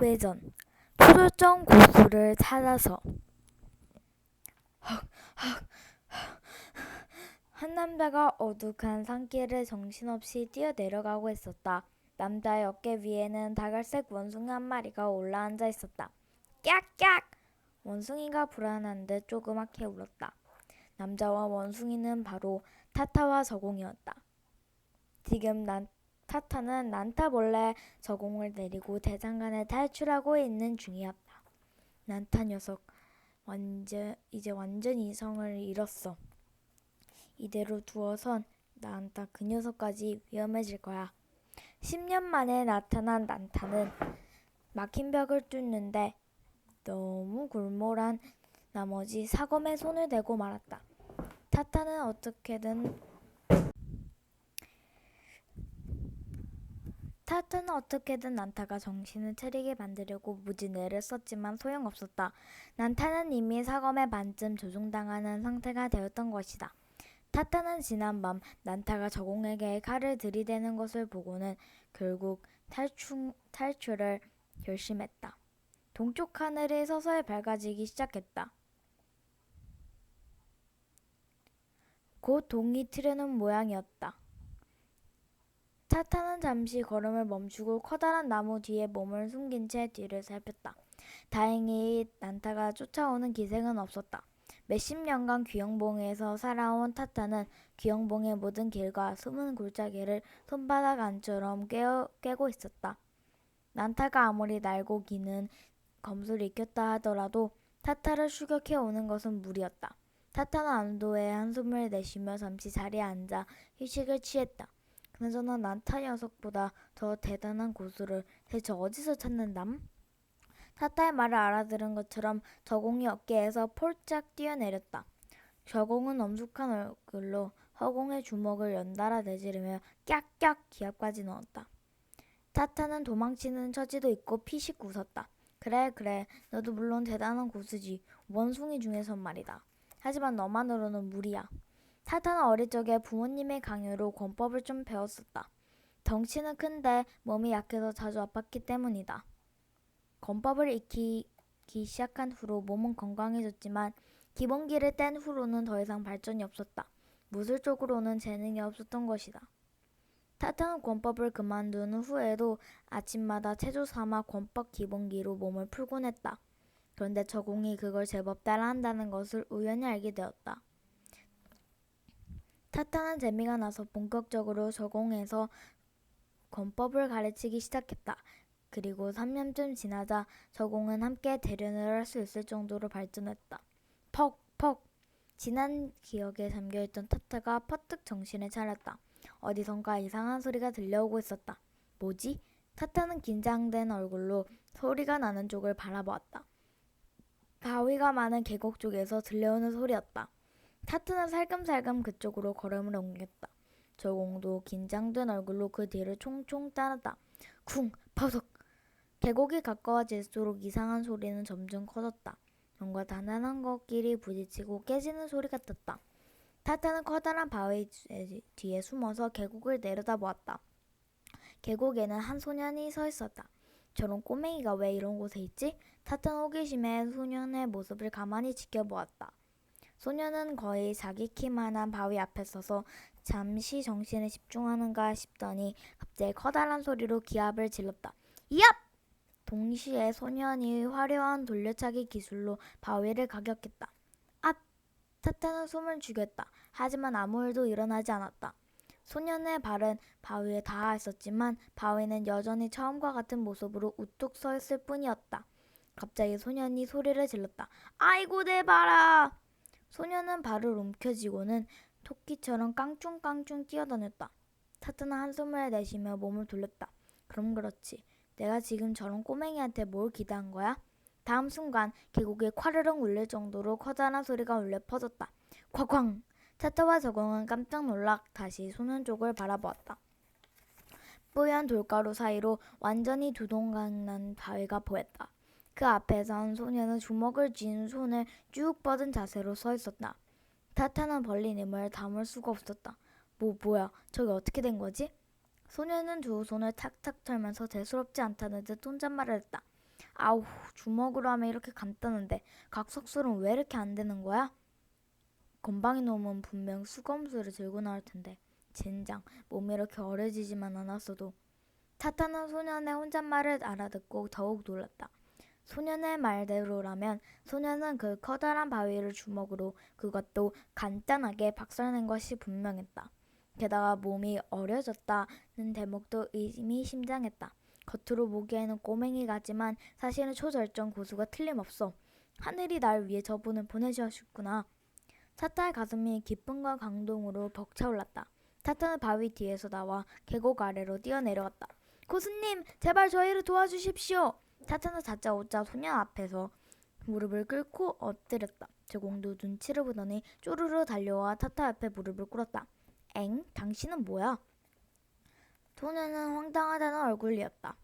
외전 초절정 고수를 찾아서 한 남자가 어둑한 산길을 정신없이 뛰어내려가고 있었다. 남자의 어깨 위에는 다갈색 원숭이 한 마리가 올라앉아 있었다. 깍깍! 원숭이가 불안한 듯 조그맣게 울었다. 남자와 원숭이는 바로 타타와 저공이었다. 지금 난, 타타는 난타 몰래 저공을 내리고 대장간에 탈출하고 있는 중이었다. 난타 녀석 완전 이제 완전 이성을 잃었어. 이대로 두어선 난타 그 녀석까지 위험해질 거야. 10년 만에 나타난 난타는 막힌 벽을 뚫는데 너무 골몰한 나머지 사검에 손을 대고 말았다. 타타는 어떻게든 타타는 어떻게든 난타가 정신을 차리게 만들려고 무지내를 썼지만 소용없었다. 난타는 이미 사검에 반쯤 조종당하는 상태가 되었던 것이다. 타타는 지난밤 난타가 저공에게 칼을 들이대는 것을 보고는 결국 탈출, 탈출을 결심했다. 동쪽 하늘이 서서히 밝아지기 시작했다. 곧 동이 트려는 모양이었다. 타타는 잠시 걸음을 멈추고 커다란 나무 뒤에 몸을 숨긴 채 뒤를 살폈다. 다행히 난타가 쫓아오는 기색은 없었다. 몇십 년간 귀영봉에서 살아온 타타는 귀영봉의 모든 길과 숨은 골짜기를 손바닥 안처럼 깨어, 깨고 있었다. 난타가 아무리 날고 기는 검술을 익혔다 하더라도 타타를 추격해 오는 것은 무리였다. 타타는 안도의 한숨을 내쉬며 잠시 자리에 앉아 휴식을 취했다. 그나저나 난타 녀석보다 더 대단한 고수를 대체 어디서 찾는담? 타타의 말을 알아들은 것처럼 저공이 어깨에서 폴짝 뛰어내렸다. 저공은 엄숙한 얼굴로 허공의 주먹을 연달아 내지르며 깍깍 기합까지 넣었다. 타타는 도망치는 처지도 있고 피식 웃었다. 그래 그래 너도 물론 대단한 고수지 원숭이 중에선 말이다. 하지만 너만으로는 무리야. 타타는 어릴 적에 부모님의 강요로 권법을 좀 배웠었다. 덩치는 큰데 몸이 약해서 자주 아팠기 때문이다. 권법을 익히기 시작한 후로 몸은 건강해졌지만 기본기를 뗀 후로는 더 이상 발전이 없었다. 무술적으로는 재능이 없었던 것이다. 타타는 권법을 그만둔 후에도 아침마다 체조 삼아 권법 기본기로 몸을 풀곤 했다. 그런데 저공이 그걸 제법 따라한다는 것을 우연히 알게 되었다. 타타는 재미가 나서 본격적으로 저공에서 권법을 가르치기 시작했다. 그리고 3년쯤 지나자 저공은 함께 대련을 할 수 있을 정도로 발전했다. 퍽, 퍽. 지난 기억에 잠겨있던 타타가 퍼뜩 정신을 차렸다. 어디선가 이상한 소리가 들려오고 있었다. 뭐지? 타타는 긴장된 얼굴로 소리가 나는 쪽을 바라보았다. 바위가 많은 계곡 쪽에서 들려오는 소리였다. 타타는 살금살금 그쪽으로 걸음을 옮겼다. 저공도 긴장된 얼굴로 그 뒤를 총총 따랐다. 쿵! 퍼석! 계곡이 가까워질수록 이상한 소리는 점점 커졌다. 뭔가 단단한 것끼리 부딪히고 깨지는 소리 같았다. 타타는 커다란 바위 뒤에 숨어서 계곡을 내려다보았다. 계곡에는 한 소년이 서 있었다. 저런 꼬맹이가 왜 이런 곳에 있지? 타타는 호기심에 소년의 모습을 가만히 지켜보았다. 소년은 거의 자기 키만한 바위 앞에 서서 잠시 정신에 집중하는가 싶더니 갑자기 커다란 소리로 기합을 질렀다. 얍! 동시에 소년이 화려한 돌려차기 기술로 바위를 가격했다. 아! 타타는 숨을 죽였다. 하지만 아무 일도 일어나지 않았다. 소년의 발은 바위에 닿아 있었지만 바위는 여전히 처음과 같은 모습으로 우뚝 서 있을 뿐이었다. 갑자기 소년이 소리를 질렀다. 아이고 내 발아! 소년은 발을 움켜쥐고는 토끼처럼 깡충깡충 뛰어다녔다. 타타는 한숨을 내쉬며 몸을 돌렸다. 그럼 그렇지. 내가 지금 저런 꼬맹이한테 뭘 기대한 거야? 다음 순간 계곡에 콰르릉 울릴 정도로 커다란 소리가 울려 퍼졌다. 쾅쾅! 타타와 저공은 깜짝 놀라 다시 소년 쪽을 바라보았다. 뽀얀 돌가루 사이로 완전히 두동강 난 바위가 보였다. 그 앞에 선 소년은 주먹을 쥔 손을 쭉 뻗은 자세로 서 있었다. 타타는 벌린 힘을 담을 수가 없었다. 뭐 뭐야 저게 어떻게 된 거지? 소년은 두 손을 탁탁 털면서 대수롭지 않다는 듯 혼잣말을 했다. 아우 주먹으로 하면 이렇게 간단한데 각석술은 왜 이렇게 안 되는 거야? 건방이 놈은 분명 수검술을 들고 나올 텐데 젠장 몸이 이렇게 어려지지만 않았어도 타타는 소년의 혼잣말을 알아듣고 더욱 놀랐다. 소년의 말대로라면 소년은 그 커다란 바위를 주먹으로 그것도 간단하게 박살낸 것이 분명했다. 게다가 몸이 어려졌다는 대목도 의미심장했다. 겉으로 보기에는 꼬맹이 같지만 사실은 초절정 고수가 틀림없어. 하늘이 날 위해 저분을 보내주셨구나. 타타의 가슴이 기쁨과 감동으로 벅차올랐다. 타타는 바위 뒤에서 나와 계곡 아래로 뛰어내려갔다. 고수님, 제발 저희를 도와주십시오. 타타는 다짜고짜 소년 앞에서 무릎을 꿇고 엎드렸다. 제공도 눈치를 보더니 쪼르르 달려와 타타 옆에 무릎을 꿇었다. 엥? 당신은 뭐야? 소년은 황당하다는 얼굴이었다.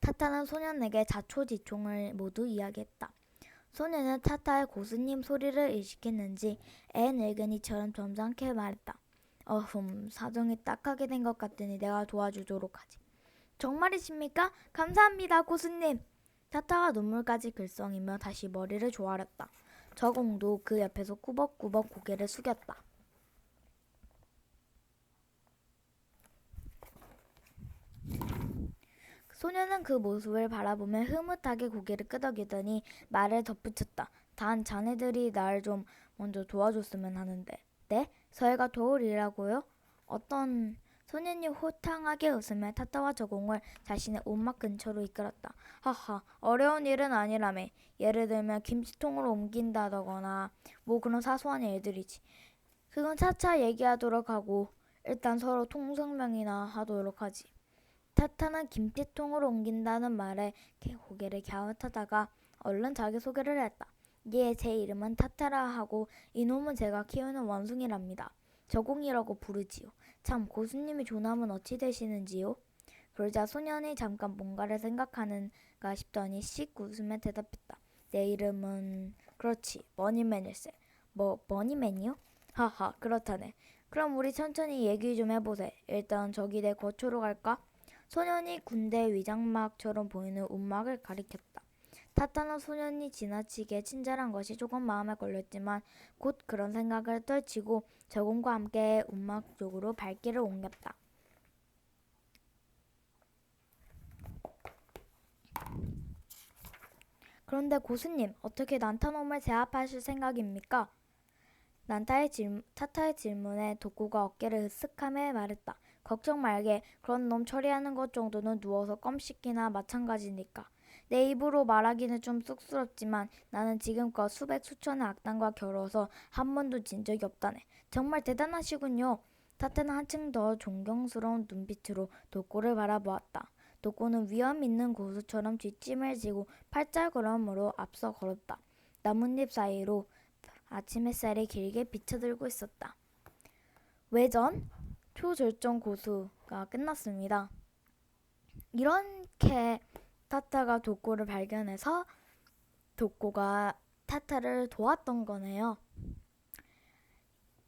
타타는 소년에게 자초지총을 모두 이야기했다. 소년은 타타의 고수님 소리를 의식했는지 애 늙은이처럼 점잖게 말했다. 어흠, 사정이 딱하게 된 것 같으니 내가 도와주도록 하지. 정말이십니까? 감사합니다, 고수님. 타타가 눈물까지 글썽이며 다시 머리를 조아렸다. 저 공도 그 옆에서 꾸벅꾸벅 고개를 숙였다. 소녀는 그 모습을 바라보며 흐뭇하게 고개를 끄덕이더니 말을 덧붙였다. 단 자네들이 날 좀 먼저 도와줬으면 하는데. 네? 저희가 도우리라고요? 어떤 소년이 호탕하게 웃으며 타타와 저공을 자신의 옷막 근처로 이끌었다. 하하, 어려운 일은 아니라며. 예를 들면 김치통을 옮긴다거나 뭐 그런 사소한 일들이지. 그건 차차 얘기하도록 하고 일단 서로 통성명이나 하도록 하지. 타타는 김치통을 옮긴다는 말에 개- 고개를 갸웃하다가 얼른 자기소개를 했다. 예, 제 이름은 타타라 하고 이놈은 제가 키우는 원숭이랍니다. 저공이라고 부르지요. 참 고수님이 조남은 어찌 되시는지요? 그러자 소년이 잠깐 뭔가를 생각하는가 싶더니 씩 웃으며 대답했다. 내 이름은 그렇지 머니맨일세. 뭐 머니맨이요? 하하 그렇다네. 그럼 우리 천천히 얘기 좀 해보세. 일단 저기 내 거초로 갈까? 소년이 군대 위장막처럼 보이는 움막을 가리켰다. 타타는 소년이 지나치게 친절한 것이 조금 마음에 걸렸지만 곧 그런 생각을 떨치고 저공과 함께 움막 쪽으로 발길을 옮겼다. 그런데 고수님, 어떻게 난타놈을 제압하실 생각입니까? 난타의 질, 타타의 질문에 독고가 어깨를 으쓱하며 말했다. 걱정 말게. 그런 놈 처리하는 것 정도는 누워서 껌 씹기나 마찬가지니까. 내 입으로 말하기는 좀 쑥스럽지만 나는 지금껏 수백 수천의 악당과 겨뤄서 한 번도 진 적이 없다네. 정말 대단하시군요. 타타는 한층 더 존경스러운 눈빛으로 독고를 바라보았다. 독고는 위험 있는 고수처럼 뒷짐을 지고 팔자걸음으로 앞서 걸었다. 나뭇잎 사이로 아침 햇살이 길게 비쳐들고 있었다. 외전 초절정 고수가 끝났습니다. 이렇게 타타가 독고를 발견해서 독고가 타타를 도왔던 거네요.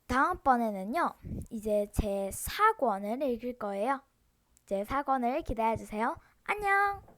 다음번에는요, 이제 제 4권을 읽을 거예요. 제 4권을 기대해 주세요. 안녕!